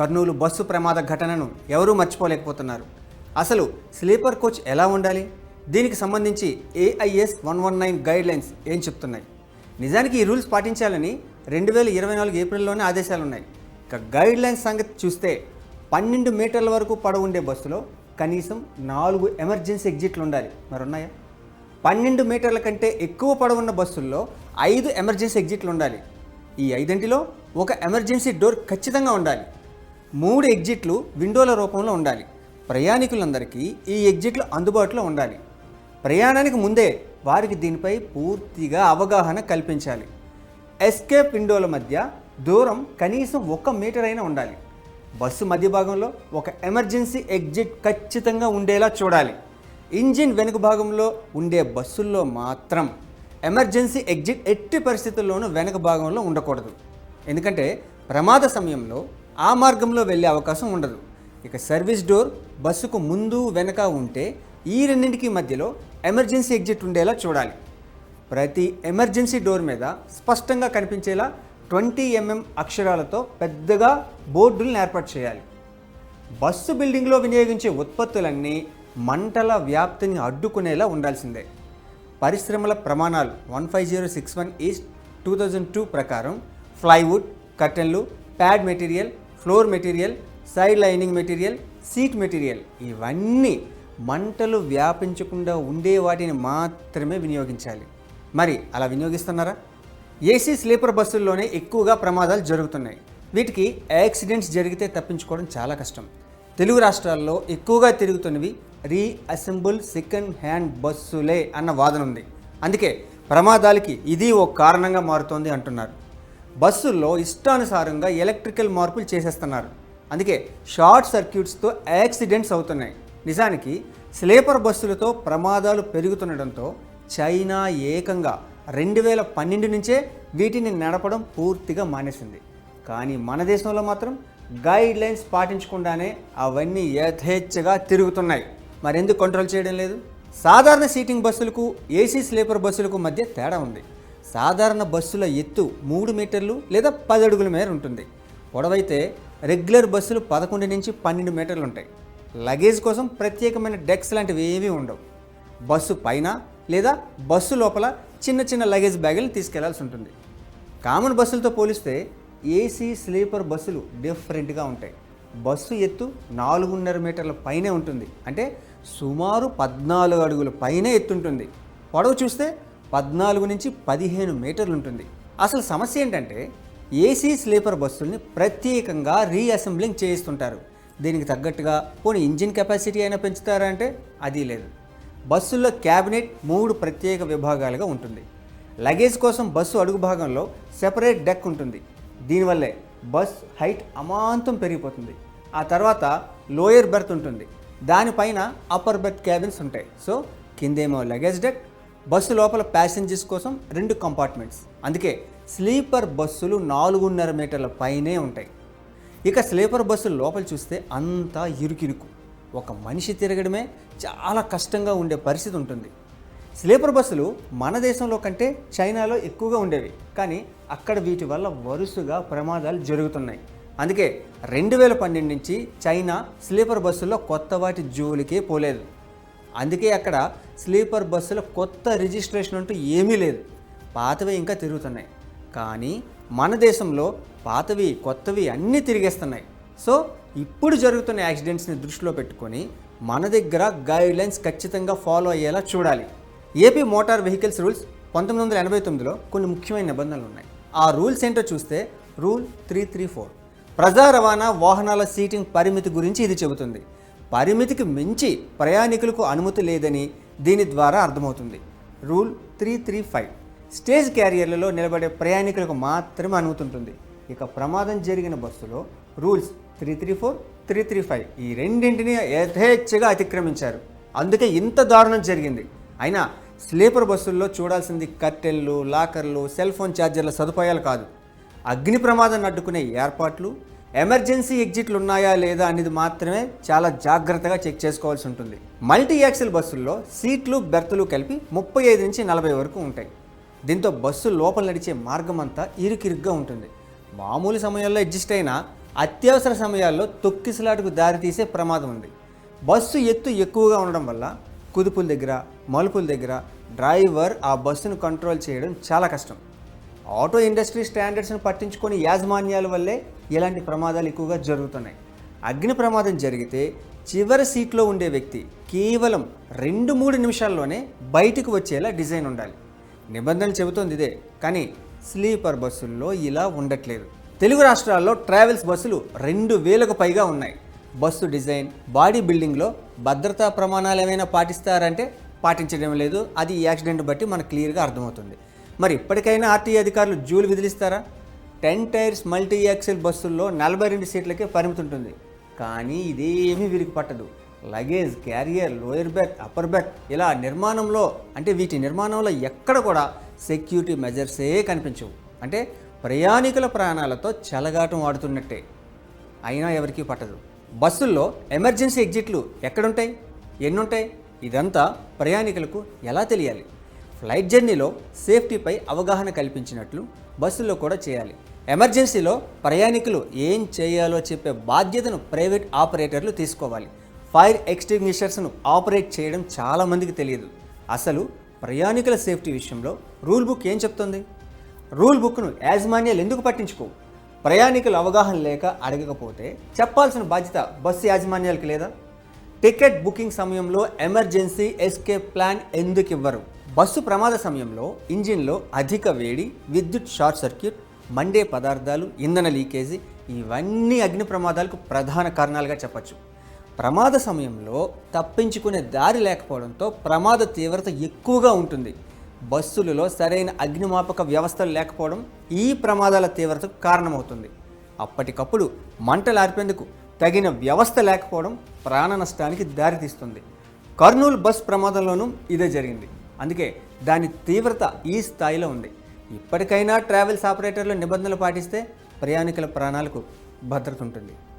Kurnool bus ప్రమాద ఘటనను ఎవరూ మర్చిపోలేకపోతున్నారు. అసలు స్లీపర్ కోచ్ ఎలా ఉండాలి? దీనికి సంబంధించి AIS one one nine guidelines ఏం చెప్తున్నాయి? నిజానికి ఈ రూల్స్ పాటించాలని రెండు వేల ఇరవై నాలుగు ఏప్రిల్లోనే ఆదేశాలు ఉన్నాయి ఇక గైడ్ లైన్స్ సంగతి చూస్తే పన్నెండు మీటర్ల వరకు పడవు ఉండే బస్సులో కనీసం నాలుగు ఎమర్జెన్సీ ఎగ్జిట్లు ఉండాలి. మరి ఉన్నాయా పన్నెండు మీటర్ల కంటే ఎక్కువ పొడవున్న బస్సుల్లో ఐదు ఎమర్జెన్సీ ఎగ్జిట్లు ఉండాలి. ఈ ఐదింటిలో ఒక ఎమర్జెన్సీ డోర్ ఖచ్చితంగా ఉండాలి. మూడు ఎగ్జిట్లు విండోల రూపంలో ఉండాలి. ప్రయాణికులందరికీ ఈ ఎగ్జిట్లు అందుబాటులో ఉండాలి. ప్రయాణానికి ముందే వారికి దీనిపై పూర్తిగా అవగాహన కల్పించాలి. ఎస్కేప్ విండోల మధ్య దూరం కనీసం ఒక మీటర్ అయినా ఉండాలి. బస్సు మధ్య భాగంలో ఒక ఎమర్జెన్సీ ఎగ్జిట్ ఖచ్చితంగా ఉండేలా చూడాలి. ఇంజిన్ వెనుక భాగంలో ఉండే బస్సుల్లో మాత్రం ఎమర్జెన్సీ ఎగ్జిట్ ఎట్టి పరిస్థితుల్లోనూ వెనుక భాగంలో ఉండకూడదు. ఎందుకంటే ప్రమాద సమయంలో ఆ మార్గంలో వెళ్ళే అవకాశం ఉండదు. ఇక సర్వీస్ డోర్ బస్సుకు ముందు వెనక ఉంటే ఈ రెండింటికి మధ్యలో ఎమర్జెన్సీ ఎగ్జిట్ ఉండేలా చూడాలి. ప్రతి ఎమర్జెన్సీ డోర్ మీద స్పష్టంగా కనిపించేలా ట్వంటీ ఎంఎం అక్షరాలతో పెద్దగా బోర్డులను ఏర్పాటు చేయాలి. బస్సు బిల్డింగ్లో వినియోగించే ఉత్పత్తులన్నీ మంటల వ్యాప్తిని అడ్డుకునేలా ఉండాల్సిందే. పరిశ్రమల ప్రమాణాలు one five zero six one east two thousand two ప్రకారం plywood కర్టెన్లు pad material floor material side lining material seat material ఇవన్నీ మంటలు వ్యాపించకుండా ఉండే వాటిని మాత్రమే వినియోగించాలి. మరి అలా వినియోగిస్తున్నారా? ఏసీ స్లీపర్ బస్సుల్లోనే ఎక్కువగా ప్రమాదాలు జరుగుతున్నాయి. వీటికి యాక్సిడెంట్స్ జరిగితే తప్పించుకోవడం చాలా కష్టం. తెలుగు రాష్ట్రాల్లో ఎక్కువగా తిరుగుతున్నవి రీఅసెంబుల్ సెకండ్ హ్యాండ్ బస్సులే అన్న వాదన ఉంది. అందుకే ప్రమాదాలకి ఇది ఓ కారణంగా మారుతోంది అంటున్నారు. బస్సుల్లో ఇష్టానుసారంగా ఎలక్ట్రికల్ మార్పులు చేసేస్తున్నారు. అందుకే షార్ట్ సర్క్యూట్స్తో యాక్సిడెంట్స్ అవుతున్నాయి. నిజానికి స్లీపర్ బస్సులతో ప్రమాదాలు పెరుగుతుండడంతో చైనా ఏకంగా రెండు వేల పన్నెండు నుంచే వీటిని నడపడం పూర్తిగా మానేసింది. కానీ మన దేశంలో మాత్రం గైడ్ లైన్స్ పాటించకుండానే అవన్నీ యథేచ్ఛగా తిరుగుతున్నాయి. మరెందుకు కంట్రోల్ చేయడం లేదు? సాధారణ సీటింగ్ బస్సులకు ఏసీ స్లీపర్ బస్సులకు మధ్య తేడా ఉంది. సాధారణ బస్సుల ఎత్తు మూడు మీటర్లు లేదా పది అడుగుల మేర ఉంటుంది. పొడవైతే రెగ్యులర్ బస్సులు పదకొండు నుంచి పన్నెండు మీటర్లు ఉంటాయి. లగేజ్ కోసం ప్రత్యేకమైన డెక్స్ లాంటివి ఏమీ ఉండవు. బస్సు పైన లేదా బస్సు లోపల చిన్న చిన్న లగేజ్ బ్యాగులు తీసుకెళ్ళాల్సి ఉంటుంది. కామన్ బస్సులతో పోలిస్తే ఏసీ స్లీపర్ బస్సులు డిఫరెంట్గా ఉంటాయి. బస్సు ఎత్తు నాలుగున్నర మీటర్ల పైనే ఉంటుంది. అంటే సుమారు పద్నాలుగు అడుగుల పైనే ఎత్తుంటుంది. పొడవు చూస్తే పద్నాలుగు నుంచి పదిహేను మీటర్లు ఉంటుంది. అసలు సమస్య ఏంటంటే ఏసీ స్లీపర్ బస్సుల్ని ప్రత్యేకంగా రీఅసెంబ్లింగ్ చేయిస్తుంటారు. దీనికి తగ్గట్టుగా పోనీ ఇంజిన్ కెపాసిటీ అయినా పెంచుతారా అంటే అది లేదు. బస్సుల్లో క్యాబినెట్ మూడు ప్రత్యేక విభాగాలుగా ఉంటుంది. లగేజ్ కోసం బస్సు అడుగు భాగంలో సెపరేట్ డెక్ ఉంటుంది. దీనివల్లే బస్ హైట్ అమాంతం పెరిగిపోతుంది. ఆ తర్వాత లోయర్ బెర్త్ ఉంటుంది. దానిపైన అప్పర్ బెర్త్ క్యాబిన్స్ ఉంటాయి. సో కిందేమో లగేజ్ డెక్ బస్సు లోపల ప్యాసింజర్స్ కోసం రెండు కంపార్ట్మెంట్స్ అందుకే స్లీపర్ బస్సులు నాలుగున్నర మీటర్ల పైనే ఉంటాయి. ఇక స్లీపర్ బస్సులు లోపల చూస్తే అంతా ఇరుకిరుకు. ఒక మనిషి తిరగడమే చాలా కష్టంగా ఉండే పరిస్థితి ఉంటుంది. స్లీపర్ బస్సులు మన దేశంలో కంటే చైనాలో ఎక్కువగా ఉండేవి. కానీ అక్కడ వీటి వల్ల వరుసగా ప్రమాదాలు జరుగుతున్నాయి. అందుకే రెండు వేల పన్నెండు నుంచి చైనా స్లీపర్ బస్సుల్లో కొత్త వాటి జోలికే పోలేదు. అందుకే అక్కడ స్లీపర్ బస్సుల కొత్త రిజిస్ట్రేషన్ అంటూ ఏమీ లేదు. పాతవి ఇంకా తిరుగుతున్నాయి. కానీ మన దేశంలో పాతవి కొత్తవి అన్నీ తిరిగేస్తున్నాయి. సో ఇప్పుడు జరుగుతున్న యాక్సిడెంట్స్ని దృష్టిలో పెట్టుకొని మన దగ్గర గైడ్ లైన్స్ ఖచ్చితంగా ఫాలో అయ్యేలా చూడాలి. ఏపీ మోటార్ వెహికల్స్ రూల్స్ పంతొమ్మిది వందల ఎనభై తొమ్మిదిలో కొన్ని ముఖ్యమైన నిబంధనలు ఉన్నాయి. ఆ రూల్స్ ఏంటో చూస్తే రూల్ త్రీ త్రీ ఫోర్. ప్రజా రవాణా వాహనాల సీటింగ్ పరిమితి గురించి ఇది చెబుతుంది. పరిమితికి మించి ప్రయాణికులకు అనుమతి లేదని దీని ద్వారా అర్థమవుతుంది. Rule three three five. Stage క్యారియర్లలో నిలబడే ప్రయాణికులకు మాత్రమే అనుమతి ఉంటుంది. ఇక ప్రమాదం జరిగిన బస్సులో rules three three four three three five ఈ రెండింటిని యథేచ్ఛగా అతిక్రమించారు. అందుకే ఇంత దారుణం జరిగింది. అయినా స్లీపర్ బస్సుల్లో చూడాల్సింది కట్టెళ్ళు లాకర్లు సెల్ ఫోన్ ఛార్జర్ల సదుపాయాలు కాదు. అగ్ని ప్రమాదాన్ని అడ్డుకునే ఏర్పాట్లు ఎమర్జెన్సీ ఎగ్జిట్లు ఉన్నాయా లేదా అనేది మాత్రమే చాలా జాగ్రత్తగా చెక్ చేసుకోవాల్సి ఉంటుంది. మల్టీ యాక్సిల్ బస్సుల్లో సీట్లు బెర్తులు కలిపి ముప్పై ఐదు నుంచి నలభై వరకు ఉంటాయి. దీంతో బస్సు లోపల నడిచే మార్గం అంతా ఇరుకిరుగ్గా ఉంటుంది. మామూలు సమయాల్లో అడ్జస్ట్ అయినా అత్యవసర సమయాల్లో తొక్కిసలాటకు దారితీసే ప్రమాదం ఉంది. బస్సు ఎత్తు ఎక్కువగా ఉండడం వల్ల కుదుపుల దగ్గర మలుపుల దగ్గర డ్రైవర్ ఆ బస్సును కంట్రోల్ చేయడం చాలా కష్టం. ఆటో ఇండస్ట్రీ స్టాండర్డ్స్ను పట్టించుకొని యాజమాన్యాల వల్లే ఇలాంటి ప్రమాదాలు ఎక్కువగా జరుగుతున్నాయి. అగ్ని ప్రమాదం జరిగితే చివరి సీట్లో ఉండే వ్యక్తి కేవలం రెండు మూడు నిమిషాల్లోనే బయటకు వచ్చేలా డిజైన్ ఉండాలి. నిబంధనలు చెబుతోంది ఇదే కానీ స్లీపర్ బస్సుల్లో ఇలా ఉండట్లేదు. తెలుగు రాష్ట్రాల్లో ట్రావెల్స్ బస్సులు రెండు వేలకు పైగా ఉన్నాయి. బస్సు డిజైన్ బాడీ బిల్డింగ్లో భద్రతా ప్రమాణాలు ఏమైనా పాటిస్తారంటే పాటించడం లేదు. అది యాక్సిడెంట్ బట్టి మనకు క్లియర్గా అర్థమవుతుంది. మరి ఇప్పటికైనా ఆర్టీఏ అధికారులు జూలు విదిలిస్తారా? టెన్ టైర్స్ మల్టీ యాక్సిల్ బస్సుల్లో నలభై రెండు సీట్లకే పరిమితి ఉంటుంది. కానీ ఇదేమీ వీరికి పట్టదు. Luggage carrier lower berth upper berth ఇలా నిర్మాణంలో అంటే వీటి నిర్మాణంలో ఎక్కడ కూడా సెక్యూరిటీ మెజర్సే కనిపించవు. అంటే ప్రయాణికుల ప్రాణాలతో చెలగాటం ఆడుతున్నట్టే. అయినా ఎవరికీ పట్టదు. బస్సుల్లో ఎమర్జెన్సీ ఎగ్జిట్లు ఎక్కడుంటాయి? ఎన్నుంటాయి? ఇదంతా ప్రయాణికులకు ఎలా తెలియాలి? ఫ్లైట్ జర్నీలో సేఫ్టీపై అవగాహన కల్పించినట్లు బస్సుల్లో కూడా చేయాలి. ఎమర్జెన్సీలో ప్రయాణికులు ఏం చేయాలో చెప్పే బాధ్యతను ప్రైవేట్ ఆపరేటర్లు తీసుకోవాలి. ఫైర్ ఎక్స్టింగ్విషర్స్ను ఆపరేట్ చేయడం చాలామందికి తెలియదు. అసలు ప్రయాణికుల సేఫ్టీ విషయంలో రూల్ బుక్ ఏం చెప్తుంది? రూల్ బుక్ను యాజమాన్యాలు ఎందుకు పట్టించుకోవు ప్రయాణికుల అవగాహన లేక అడగకపోతే చెప్పాల్సిన బాధ్యత బస్సు యాజమాన్యాలకు లేదా? టికెట్ బుకింగ్ సమయంలో ఎమర్జెన్సీ ఎస్కేప్ ప్లాన్ ఎందుకు ఇవ్వరు? బస్సు ప్రమాద సమయంలో ఇంజిన్లో అధిక వేడి విద్యుత్ షార్ట్ సర్క్యూట్ మండే పదార్థాలు ఇంధన లీకేజీ ఇవన్నీ అగ్ని ప్రమాదాలకు ప్రధాన కారణాలుగా చెప్పచ్చు. ప్రమాద సమయంలో తప్పించుకునే దారి లేకపోవడంతో ప్రమాద తీవ్రత ఎక్కువగా ఉంటుంది. బస్సులలో సరైన అగ్నిమాపక వ్యవస్థలు లేకపోవడం ఈ ప్రమాదాల తీవ్రతకు కారణమవుతుంది. అప్పటికప్పుడు మంటలు ఆర్పేందుకు తగిన వ్యవస్థ లేకపోవడం ప్రాణ నష్టానికి దారితీస్తుంది. కర్నూలు బస్ ప్రమాదంలోనూ ఇదే జరిగింది. అందుకే దాని తీవ్రత ఈ స్థాయిలో ఉంది. ఇప్పటికైనా ట్రావెల్స్ ఆపరేటర్లు నిబంధనలు పాటిస్తే ప్రయాణికుల ప్రాణాలకు భద్రత ఉంటుంది.